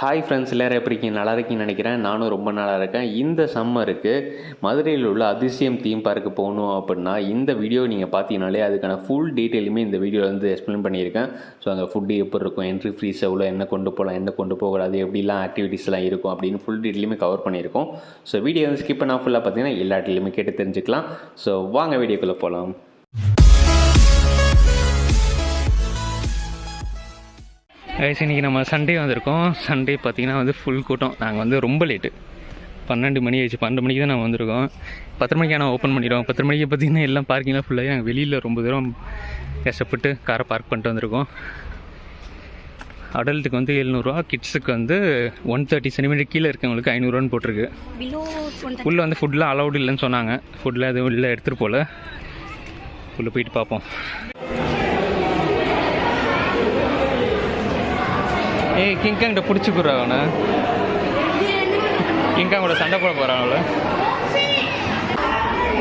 Hi friends எல்லோரும் எப்படி இருக்கீங்க? நல்லா இருக்கீங்கன்னு நினைக்கிறேன். நானும் ரொம்ப நல்லா இருக்கேன். இந்த சம்மருக்கு மதுரையில் உள்ள அதிசயம் தீம் பார்க்கு போகணும் அப்படின்னா இந்த வீடியோ நீங்கள் பார்த்தீங்கனாலே அதுக்கான ஃபுல் டீட்டெயிலுமே இந்த வீடியோவில் வந்து எக்ஸ்பிளைன் பண்ணியிருக்கேன். ஸோ அங்கே ஃபுட்டு எப்படி இருக்கும்? என்ட்ரி ஃபீஸ் எவ்வளோ என்ன கொண்டு போகலாம்? என்ன கொண்டு போகக்கூடாது? எப்படிலாம் ஆக்டிவிட்டீஸ்லாம் இருக்கும்? அப்படின்னு ஃபுல் டீட்டெயிலுமே கவர் பண்ணியிருக்கோம். ஸோ வீடியோ வந்து ஸ்கிப் பண்ணால் ஃபுல்லாக பார்த்தீங்கன்னா எல்லா டீட்டெயிலுமே கேட்டு தெரிஞ்சுக்கலாம். ஸோ வாங்க வீடியோக்குள்ளே போகலாம் கைஸ் இன்றைக்கி நம்ம சண்டே வந்திருக்கோம். சண்டே பார்த்தீங்கன்னா வந்து ஃபுல் கூட்டம். நாங்கள் வந்து ரொம்ப லேட்டு பன்னெண்டு மணி ஆயிடுச்சு. பன்னெண்டு மணிக்கு தான் நாங்கள் வந்திருக்கோம். பத்து மணிக்கு ஆனால் ஓப்பன் பண்ணிடுவோம். பத்து மணிக்கு பார்த்தீங்கன்னா எல்லாம் பார்க்கிங்லாம் ஃபுல்லாகி நாங்கள் வெளியில் ரொம்ப தூரம் கஷ்டப்பட்டு காரை பார்க் பண்ணிட்டு வந்திருக்கோம். அடல்ட்டுக்கு வந்து எழுநூறுவா கிட்ஸுக்கு வந்து ஒன் தேர்ட்டி சென்டிமீட்டர் கீழே இருக்கவங்களுக்கு ஐநூறுரூவான்னு போட்டிருக்கு. உள்ளே வந்து ஃபுட்டில் அலௌடு இல்லைன்னு சொன்னாங்க. ஃபுட்டில் எதுவும் இல்லை எடுத்துகிட்டு போகல உள்ளே போயிட்டு பார்ப்போம். ஏய் கிங்காங்கிட்ட பிடிச்சி போடுறா அவனை. கிங்காங்கோட சண்டை போட போகிறாங்கள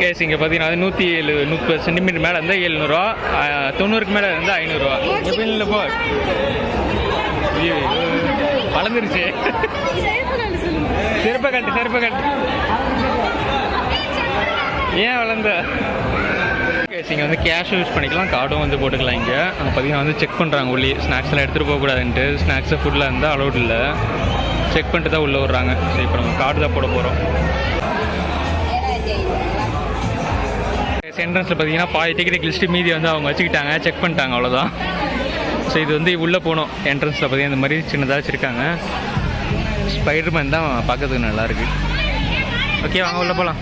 கேஸ் இங்கே பார்த்தீங்கன்னா அது நூற்றி ஏழு முப்பது சென்டிமீட்டர் மேலே இருந்தால் எழுநூறுவா. தொண்ணூறுக்கு மேலே இருந்தால் ஐநூறுரூவா எப்படி இல்லை போ. ஐயோ, வளர்ந்துருச்சு. சிறப்பை கட்டு சிறப்பை கட்டு ஏன் வளர்ந்த? இங்கே வந்து கேஷ் யூஸ் பண்ணிக்கலாம். கார்டும் வந்து போட்டுக்கலாம் இங்கே. அங்கே பார்த்தீங்கன்னா வந்து செக் பண்ணுறாங்க உள்ளே ஸ்நாக்ஸ் எல்லாம் எடுத்துகிட்டு போகக்கூடாதுன்ட்டு ஸ்நாக்ஸு ஃபுட்டில் இருந்தால் அலௌட் இல்லை. செக் பண்ணிட்டு தான் உள்ளே விட்றாங்க சரி இப்போ நம்ம கார்டு தான் போட போகிறோம் என்ட்ரன்ஸில் பார்த்தீங்கன்னா பாதி டிக்கெட் லிஸ்ட்டு மீதி வந்து அவங்க வச்சுக்கிட்டாங்க. செக் பண்ணிட்டாங்க அவ்வளோதான் ஸோ இது வந்து உள்ளே போகணும். என்ட்ரன்ஸில் பார்த்தீங்கன்னா இந்த மாதிரி சின்னதாக வச்சுருக்காங்க. ஸ்பைடர்மேன் தான் பார்க்கறதுக்கு நல்லாயிருக்கு ஓகே வாங்க உள்ளே போகலாம்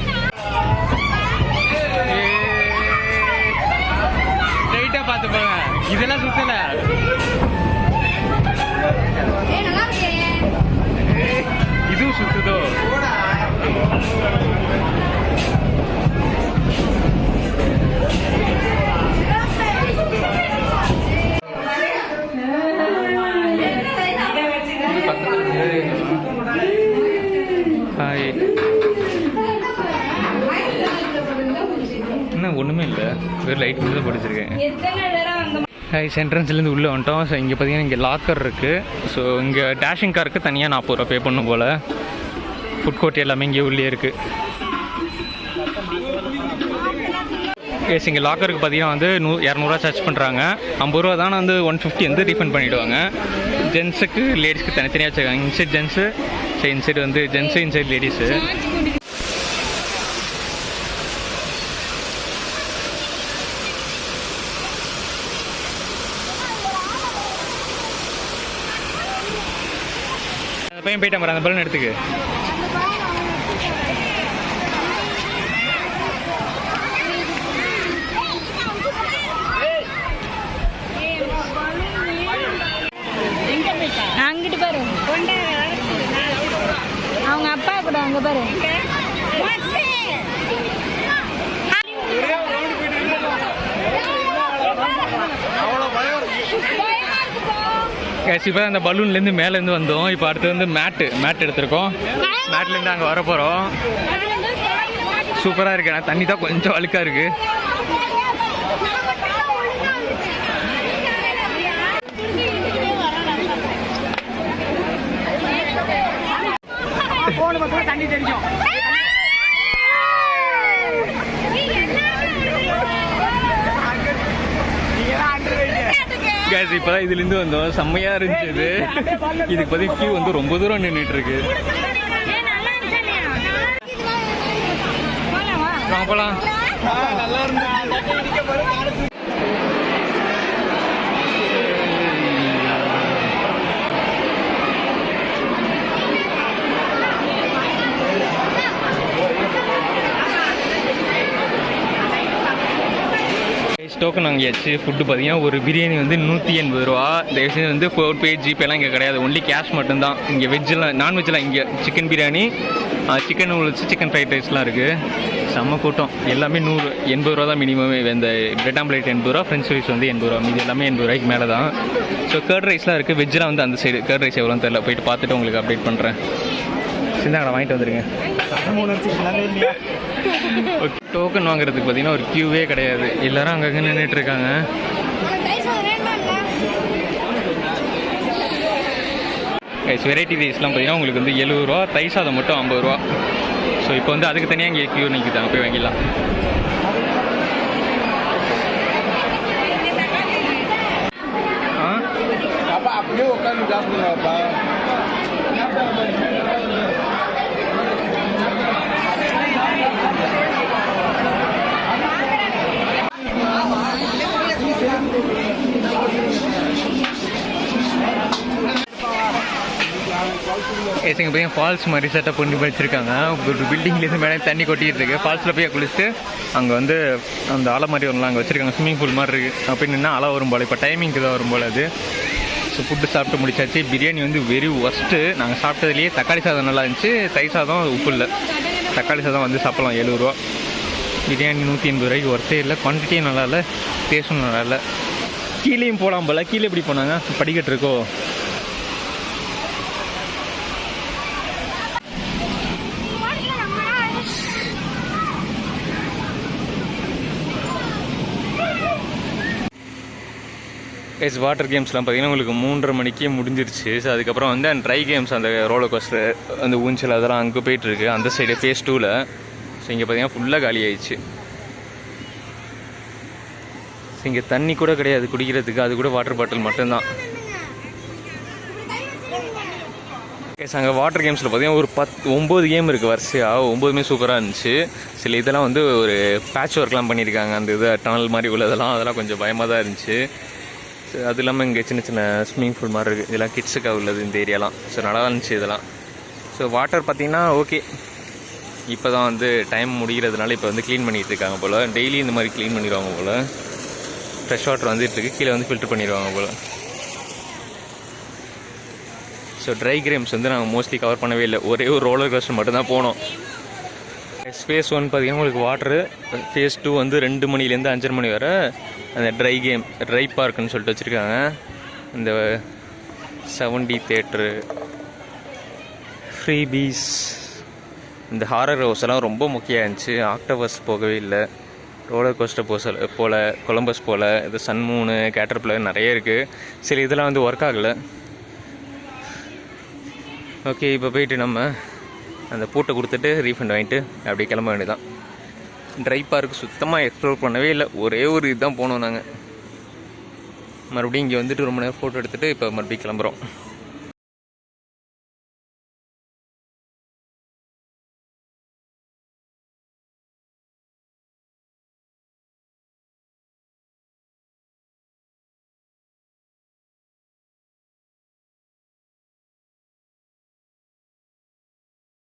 ஸ்ட்ரைட்டாக பார்த்து போங்க. இதெல்லாம் சுத்தலை. இதுவும் சுத்துதோ? ஹாய் என்ன ஒன்றுமே இல்லை வெறும் லைட் மட்டும் தான் படிச்சிருக்கேன். ஹாய் என்ட்ரன்ஸ்லேருந்து உள்ளே வந்துட்டோம். ஸோ இங்கே பார்த்தீங்கன்னா இங்கே லாக்கர் இருக்குது ஸோ இங்கே டேஷிங் காருக்கு தனியாக நாற்பது ரூபா பே பண்ணும் போல். ஃபுட் கோர்ட் எல்லாமே இங்கே உள்ளே இருக்குது கேஸ் இங்கே லாக்கருக்கு பார்த்தீங்கன்னா வந்து நூ இரநூறுவா சார்ஜ் பண்ணுறாங்க ஐம்பது ரூபா தான் வந்து ஒன் ஃபிஃப்டி வந்து ரீஃபண்ட் பண்ணிவிடுவாங்க ஜென்ஸுக்கு லேடிஸ்க்கு தனித்தனியாக வச்சுருக்காங்க. இன்சைட் ஜென்ஸு ஸோ இன்சைட் வந்து ஜென்ஸு இன்சைட் லேடிஸு பையன் போயிட்டான் பாரு அந்த பலன் எடுத்துக்கு. அங்கிட்டு பாரு. அவங்க அப்பா கூட அங்க பாரு. கேஸ் இப்போ அந்த பலூன்லேருந்து மேலேருந்து வந்தோம். இப்போ அடுத்து வந்து மேட்டு மேட் எடுத்திருக்கோம். மேட்லேருந்து அங்கே வர போகிறோம் சூப்பராக இருக்கு. ஆனால் தண்ணி தான் கொஞ்சம் அழுக்காக இருக்குது கேஸ் இப்போ தான் இதுலேருந்து வந்தோம். செம்மையாக இருந்துச்சு இது இதுக்கு பதில் கியூ வந்து ரொம்ப தூரம் நின்றுட்டு இருக்கு போகலாம் டோக்கன் வாங்கியாச்சு. ஃபுட்டு பார்த்தீங்கன்னா ஒரு பிரியாணி வந்து நூற்றி எண்பது ரூபா. தயவுசெய்து வந்து ஃபோர் பே ஜிபேலாம் இங்கே கிடையாது. ஒன்லி கேஷ் மட்டும்தான். இங்கே வெஜ்ஜெலாம் நான்வெஜ்லாம் இங்கே சிக்கன் பிரியாணி சிக்கன் உழைச்சி சிக்கன் ஃப்ரைட் ரைஸ்லாம் இருக்குது செம்ம கூட்டம். எல்லாமே நூறு எண்பது ரூபா தான் மினிமம் இந்த பிரெட் ஆம்லேட் எண்பது ரூபா ஃப்ரெஞ்ச் ஃப்ரைஸ் வந்து எண்பது ரூபா. மீது எல்லாமே எண்பது ரூபாய்க்கு மேலே தான் ஸோ கர்ட் ரைஸ்லாம் இருக்குது வெஜ்ஜெலாம் வந்து அந்த சைடு கர்ட் ரைஸ் எவ்வளோன்னு தெரியல. போயிட்டு பார்த்துட்டு உங்களுக்கு அப்டேட் பண்ணுறேன் சிந்தாங்கடா வாங்கிட்டு வந்துருங்க. டோக்கன் வாங்குறதுக்கு பார்த்தீங்கன்னா ஒரு க்யூவே கிடையாது. எல்லாரும் அங்கங்கே நின்றுட்டு இருக்காங்க. கைஸ் வெரைட்டி ரைஸ்லாம் பார்த்தீங்கன்னா உங்களுக்கு வந்து எழுபது ரூபா தை சாதம் மட்டும் ஐம்பது ரூபா. ஸோ இப்போ வந்து அதுக்கு தனியாக இங்கே கியூ நிற்குதாங்க போய் வாங்கிடலாம். அப்படியே உட்காந்து சாப்பிடுங்கப்பா போய் ஃபால்ஸ் மாதிரி செட்டப் பண்ணி வச்சிருக்காங்க. ஒரு பில்டிங்லேருந்து மேலே தண்ணி கொட்டிட்டு இருக்கு. ஃபால்ஸில் போய் குளிச்சுட்டு அங்கே வந்து அந்த அலை மாதிரி வரலாம் அங்கே வச்சுருக்காங்க. ஸ்விம்மிங் பூல் மாதிரி இருக்குது அப்படின்னா அலை வரும் போல். இப்போ டைமிங்க்கு தான் வரும் போல் அது. ஸோ ஃபுட்டு சாப்பிட்டு முடிச்சாச்சு. பிரியாணி வந்து வெரி ஒஸ்ட்டு நாங்கள் சாப்பிட்டதுலேயே தக்காளி சாதம் நல்லா இருந்துச்சு. தை சாதம் உப்பு இல்லை. தக்காளி சாதம் வந்து சாப்பிடலாம். எழுபது ரூபா. பிரியாணி நூற்றி எண்பது ரூபாய்க்கு ஒர்த்தே இல்லை. குவான்டிட்டியும் நல்லா இல்லை டேஸ்ட்டும் நல்லா இல்லை கீழேயும் போகலாம் போல். கீழே எப்படி போனாங்க? படிக்கட்டு இருக்கோ? எஸ் வாட்டர் கேம்ஸ்லாம் பார்த்தீங்கன்னா உங்களுக்கு மூன்றரை மணிக்கே முடிஞ்சிருச்சு. ஸோ அதுக்கப்புறம் வந்து அந்த ட்ரை கேம்ஸ் அந்த ரோலர் கோஸ்டர் அந்த ஊஞ்சல் அதெல்லாம் அங்கே போயிட்டுருக்கு. அந்த சைடு ஃபேஸ் டூவில் ஸோ இங்கே பார்த்தீங்கன்னா ஃபுல்லாக காலி ஆயிடுச்சு. ஸோ இங்கே தண்ணி கூட கிடையாது. குடிக்கிறதுக்கு அது கூட வாட்டர் பாட்டில் மட்டும்தான். எஸ் அங்கே வாட்டர் கேம்ஸில் பார்த்தீங்கன்னா ஒரு பத் ஒம்பது கேம் இருக்குது வரிசையாக ஒம்பதுமே சூப்பராக இருந்துச்சு. சில இதெல்லாம் வந்து ஒரு பேட்ச் ஒர்க்லாம் பண்ணியிருக்காங்க அந்த இது டனல் மாதிரி உள்ளதெல்லாம் அதெல்லாம் கொஞ்சம் பயமாக தான் இருந்துச்சு. அது இல்லாமல் இங்கே சின்ன சின்ன ஸ்விம்மிங் பூல் மாதிரி இருக்குது இதெல்லாம் கிட்ஸுக்காக உள்ளது இந்த ஏரியாலாம் ஸோ நல்லா இருந்துச்சு இதெல்லாம். ஸோ வாட்டர் பார்த்திங்கன்னா ஓகே இப்போ தான் வந்து டைம் முடிகிறதுனால இப்போ வந்து க்ளீன் பண்ணிகிட்டு இருக்காங்க போல். டெய்லி இந்த மாதிரி க்ளீன் பண்ணிடுவாங்க போல். ஃப்ரெஷ் வாட்டர் வந்துட்டு இருக்கு. கீழே வந்து ஃபில்டர் பண்ணிடுவாங்க போல். ஸோ ட்ரை கிரேம்ஸ் வந்து நாங்கள் மோஸ்ட்லி கவர் பண்ணவே இல்லை. ஒரே ஒரு ரோலர் கோஸ்டர் மட்டும்தான் போனோம். ஃபேஸ் ஒன் பார்த்தீங்கன்னா உங்களுக்கு வாட்ரு ஃபேஸ் டூ வந்து ரெண்டு மணிலேருந்து அஞ்சரை மணி வரை அந்த ட்ரை கேம் ட்ரை பார்க்குன்னு சொல்லிட்டு வச்சுருக்காங்க. இந்த செவன்டி தேட்ரு ஃப்ரீபீஸ் இந்த ஹாரர் ஹவுஸ் எல்லாம் ரொம்ப முக்கியம் இருந்துச்சு ஆக்டோபஸ் போகவே இல்லை. ரோலர் கோஸ்டர் போசல் போல் கொலம்பஸ் போல் இது சன்மூனு கேட்டர்பிளர் நிறைய இருக்குது சில இதெல்லாம் வந்து ஒர்க் ஆகலை. ஓகே இப்போ போயிட்டு நம்ம அந்த பூட்டை கொடுத்துட்டு ரீஃபண்ட் வாங்கிட்டு அப்படியே கிளம்ப வேண்டியதான் ட்ரை பார்க் சுத்தமாக எக்ஸ்ப்ளோர் பண்ணவே இல்லை. ஒரே ஒரு இதுதான் போனோம் நாங்கள் மறுபடியும் இங்கே வந்துட்டு ரொம்ப நேரம் ஃபோட்டோ எடுத்துகிட்டு இப்போ மறுபடியும் கிளம்புறோம்.